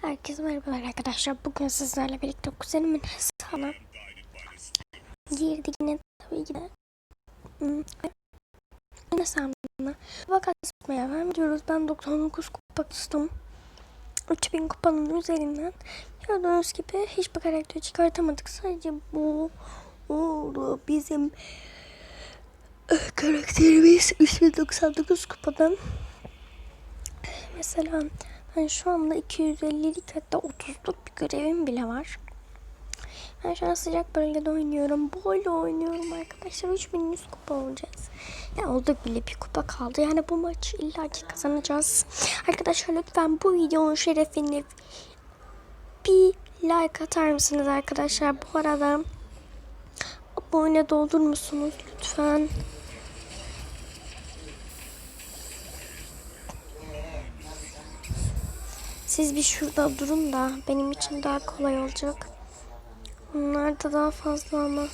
Herkese merhabalar arkadaşlar. Bugün sizlerle birlikte kuzenimin hesabına girdik yine tabii ki de. Hmm. Yine hesabına vaka kasmaya devam ediyoruz. Ben 99 kupa kıstım. 3000 kupanın üzerinden gördüğünüz gibi hiçbir karakter çıkartamadık. Sadece bu oldu bizim eh, karakterimiz 3099 kupadan. Mesela ben şu anda 250'lik hatta 30'luk bir görevim bile var. Ben şu an sıcak bölgede oynuyorum. Böyle oynuyorum arkadaşlar. 3100 kupa olacağız. Ya olduk bile bir kupa kaldı. Yani bu maçı illaki kazanacağız. Arkadaşlar lütfen bu videonun şerefini bir like atar mısınız arkadaşlar? Bu arada abone de olur musunuz lütfen? Siz bir şurada durun da benim için daha kolay olacak. Onlar da daha fazla ama.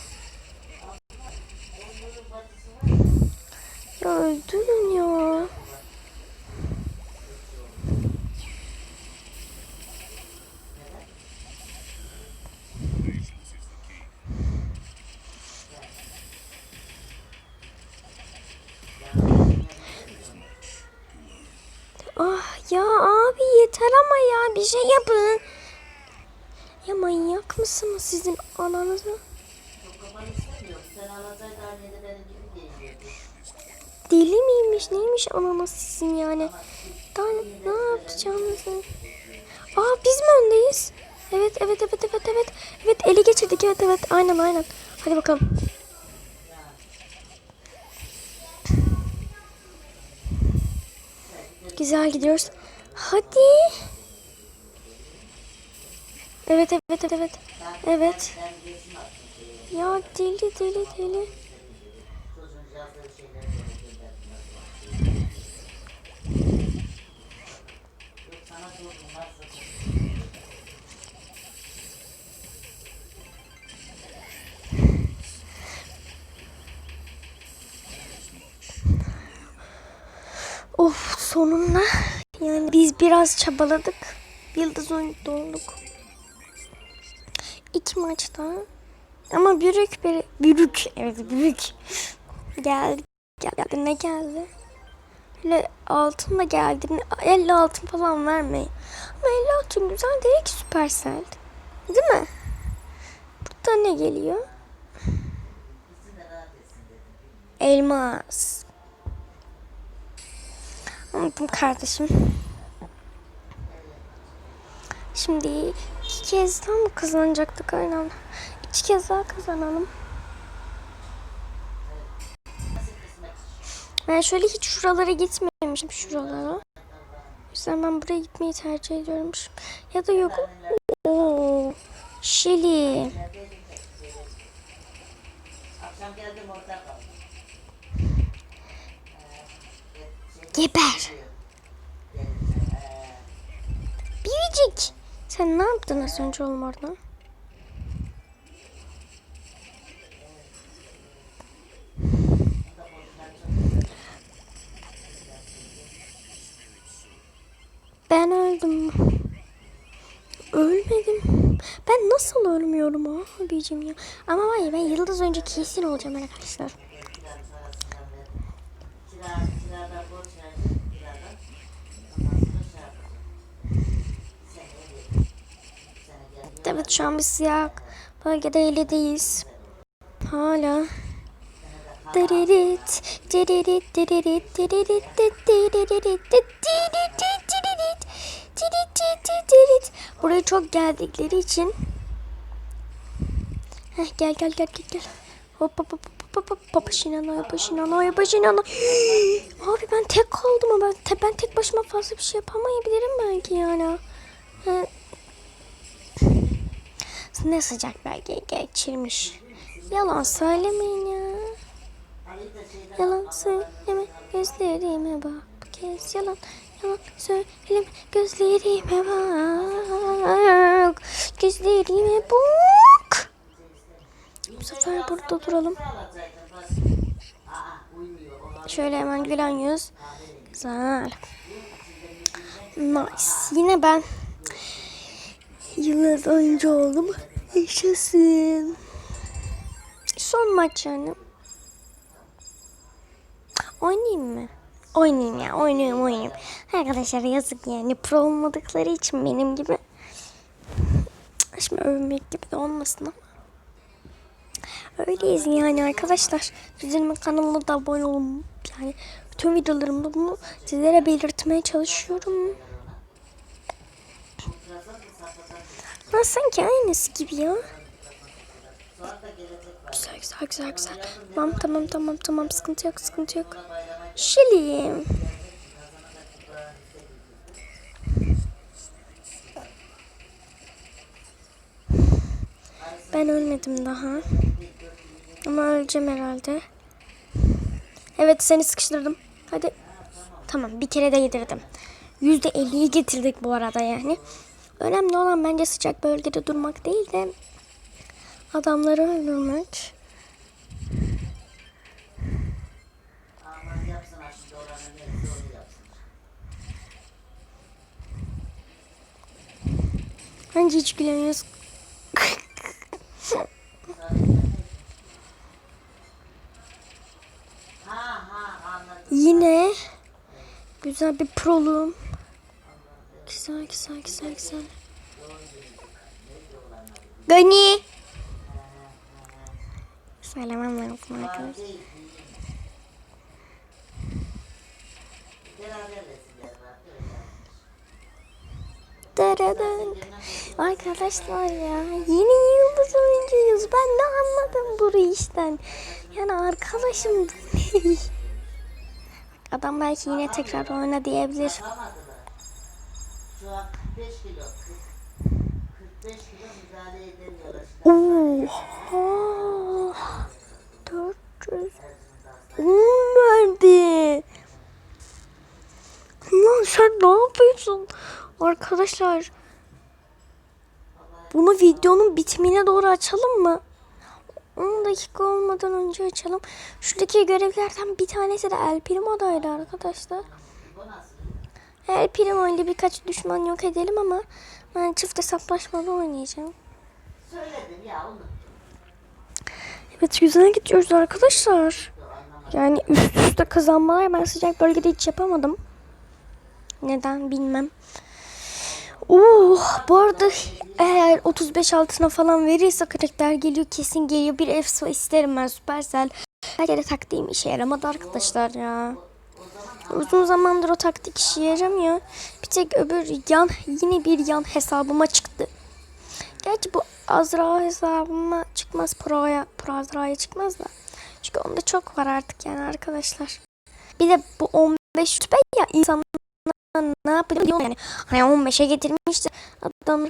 Ya öldürün ya. Ah ya abi yeter ama ya bir şey yapın. Ya manyak mısınız sizin ananızı? Deli miymiş neymiş ananız sizin yani? Daha ne yapacağınızı? Aa biz mi öndeyiz? Evet evet evet evet evet. Evet eli geçirdik evet evet aynen aynen. Hadi bakalım. Güzel gidiyoruz. Hadi. Evet evet evet evet. Ya deli deli deli. Of sonunda yani biz biraz çabaladık. Yıldız oyuncu olduk. Maçta ama büyük bir büyük evet büyük geldi geldi ne geldi? Öyle altın da geldi. 50 altın falan vermeyin. Ama 50 altın güzel değil ki Supercell. Değil mi? Burada ne geliyor? Elmas. Anladım kardeşim. Şimdi iki kez daha mı kazanacaktık aynen? İki kez daha kazanalım. Ben şöyle hiç şuralara gitmemişim şuralara. O yüzden ben buraya gitmeyi tercih ediyorum. Ya da yok. Oo, Şili. Geber. Biricik. Sen ne yaptın az önce oğlum orada? Ben öldüm. Ölmedim. Ben nasıl ölmüyorum abicim ya. Ama var ya ben yıldız önce kesin olacağım arkadaşlar. Evet şu an bir siyah bölgede ilerdeyiz. Hala. Diririt, diririt, diririt, diririt, diririt, diririt, diririt. Buraya çok geldikleri için. Heh, gel gel gel gel gel. Hop hop hop hop hop hop Papaşinano yapaşinano yapaşinano. Abi ben tek kaldım ama ben, ben tek başıma fazla bir şey yapamayabilirim belki yani. He. Ne sıcak belge geçirmiş. Yalan söylemeyin ya. Yalan söyleme gözlerime bak bu kez yalan yalan söyleme gözlerime bak gözlerime bak. Bu sefer burada duralım. Şöyle hemen gülen yüz. Güzel. Nice. Yine ben Yıldız oyuncu oldum. Yaşasın. Son maç yani. Oynayayım mı? Oynayayım ya. Oynayayım oynayayım. Arkadaşlar yazık yani. Pro olmadıkları için benim gibi. Şimdi övmek gibi de olmasın ama. Öyleyiz yani arkadaşlar. Sizin kanalına da abone olun. Yani bütün videolarımda bunu sizlere belirtmeye çalışıyorum. Ha, sanki aynısı gibi ya. Güzel güzel güzel güzel. Tamam tamam tamam tamam sıkıntı yok sıkıntı yok. Şilim. Ben ölmedim daha. Ama öleceğim herhalde. Evet seni sıkıştırdım. Hadi. Tamam bir kere de yedirdim. Yüzde elliyi getirdik bu arada yani. Önemli olan bence sıcak bölgede durmak değil de adamları öldürmek. Bence hiç gülemiyoruz. Yine güzel bir prolum. Güzel güzel güzel güzel. Gani. Söylemem lazım arkadaşlar. Daradan. Arkadaşlar ya yeni yıldız oyuncuyuz. Ben de anladım bu işten. Yani arkadaşım bu ne? Adam belki yine tekrar oyna diyebilir. Şu an 45 kilo. 40, 45 kilo müdahale edemiyorlar. Oha. 400 10 verdi. Lan sen ne yapıyorsun? Arkadaşlar. Bunu videonun bitimine doğru açalım mı? 10 dakika olmadan önce açalım. Şuradaki görevlerden bir tanesi de El Primo'daydı arkadaşlar. El Primo ile birkaç düşman yok edelim ama ben çift hesaplaşmada oynayacağım. Söyledim ya onu. Evet güzel gidiyoruz arkadaşlar. Yani üst üste kazanmalar ben sıcak bölgede hiç yapamadım. Neden bilmem. Oo, bu arada eğer 35 altına falan verirse karakter geliyor kesin geliyor. Bir efsa isterim ben Supercell. Her yere taktiğim işe yaramadı arkadaşlar ya. Uzun zamandır o taktik işe yaramıyor. Bir tek öbür yan yine bir yan hesabıma çıktı. Gerçi bu Azra hesabıma çıkmaz. Pro'ya, Pro Azra'ya çıkmaz da. Çünkü onda çok var artık yani arkadaşlar. Bir de bu 15 rütbe ya insanlar ne yapıyor yani. Hani 15'e getirmişti adam.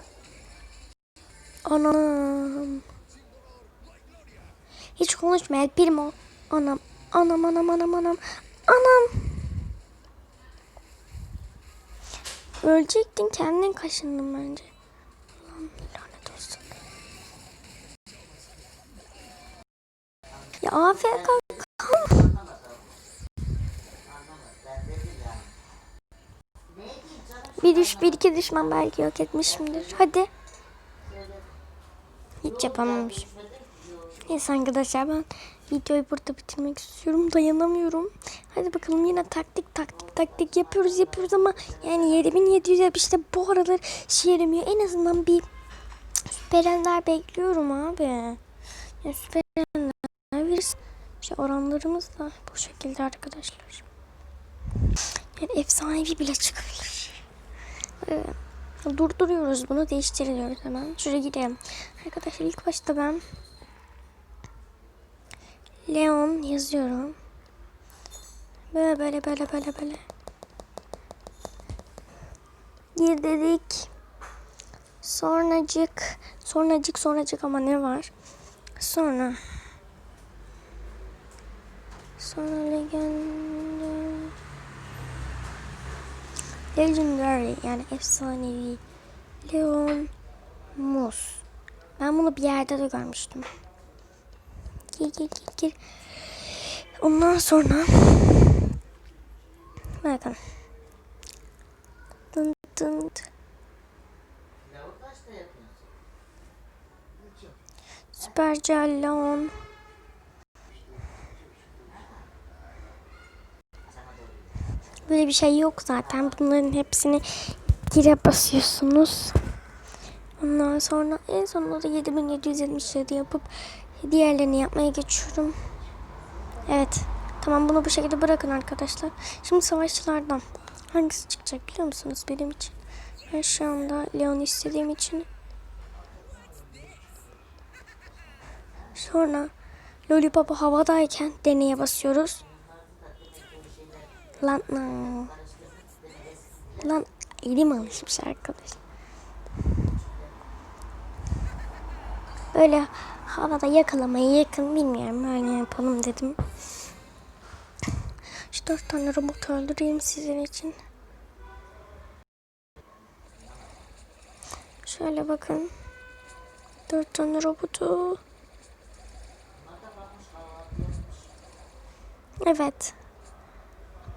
Anam. Hiç konuşma El Primo. Anam. Anam anam anam anam. Anam. Ölecektin kendin kaşındın bence. Lan lanet olsun. Ya AFK bir düş bir iki düşman belki yok etmişimdir. Hadi. Hiç yapamamışım. Neyse arkadaşlar ben videoyu burada bitirmek istiyorum. Dayanamıyorum. Hadi bakalım yine taktik taktik taktik yapıyoruz yapıyoruz ama yani 7700 yap işte bu aralar şey yaramıyor. En azından bir süperenler bekliyorum abi. Ya süperenler verirsin. İşte oranlarımız da bu şekilde arkadaşlar. Yani efsanevi bile çıkabilir. Ee, durduruyoruz bunu değiştiriyoruz hemen. Şuraya gidelim. Arkadaşlar ilk başta ben Leon yazıyorum. Böyle böyle böyle böyle böyle. Gir dedik. Sonracık. Sonracık sonracık ama ne var? Sonra. Sonra legend. Legendary yani efsanevi. Leon Mus. Ben bunu bir yerde de görmüştüm. Gir gir gir gir. Ondan sonra bakın. Dın dın. Süper Cellon. Böyle bir şey yok zaten. Bunların hepsini gire basıyorsunuz. Ondan sonra en sonunda da 7777 yapıp diğerlerini yapmaya geçiyorum. Evet. Tamam bunu bu şekilde bırakın arkadaşlar. Şimdi savaşçılardan hangisi çıkacak biliyor musunuz benim için? Ben şu anda Leon istediğim için Sonra Lollipop'u havadayken deneye basıyoruz. Lan lan. Lan elim alışmış arkadaş. Böyle havada yakalamayı yakın bilmiyorum öyle yapalım dedim. Şu dört tane robot öldüreyim sizin için. Şöyle bakın. Dört tane robotu. Evet.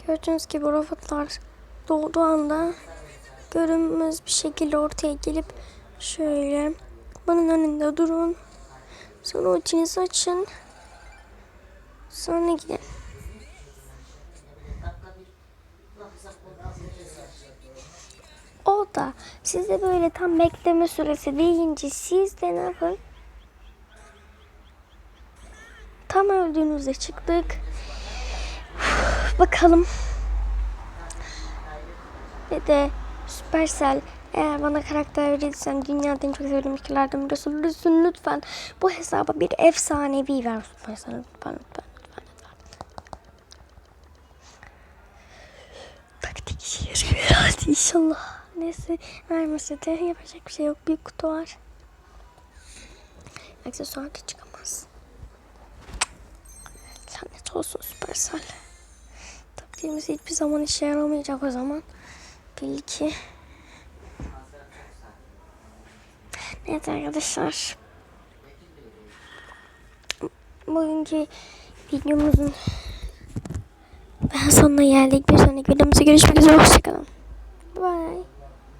Gördüğünüz gibi robotlar doğduğu anda görünmez bir şekilde ortaya gelip şöyle bunun önünde durun. Sonra ultinizi açın. Sonra gidin. O da size böyle tam bekleme süresi deyince siz de ne yapın? Tam öldüğünüzde çıktık. Bakalım. Ve de Supercell eğer bana karakter verirsen dünyadan çok sevdiğim ülkelerden birisi lütfen, lütfen bu hesaba bir efsanevi ver lütfen lütfen lütfen lütfen. Taktik işe yarıyor herhalde inşallah. Neyse vermese de yapacak bir şey yok. Bir kutu var. Aksesuar da çıkamaz. Lanet olsun Supercell. Taktiğimiz hiçbir zaman işe yaramayacak o zaman. Belli ki. Evet arkadaşlar. Bugünkü videomuzun daha sonuna geldik. Bir sonraki videomuzda görüşmek üzere. Hoşçakalın. Bye.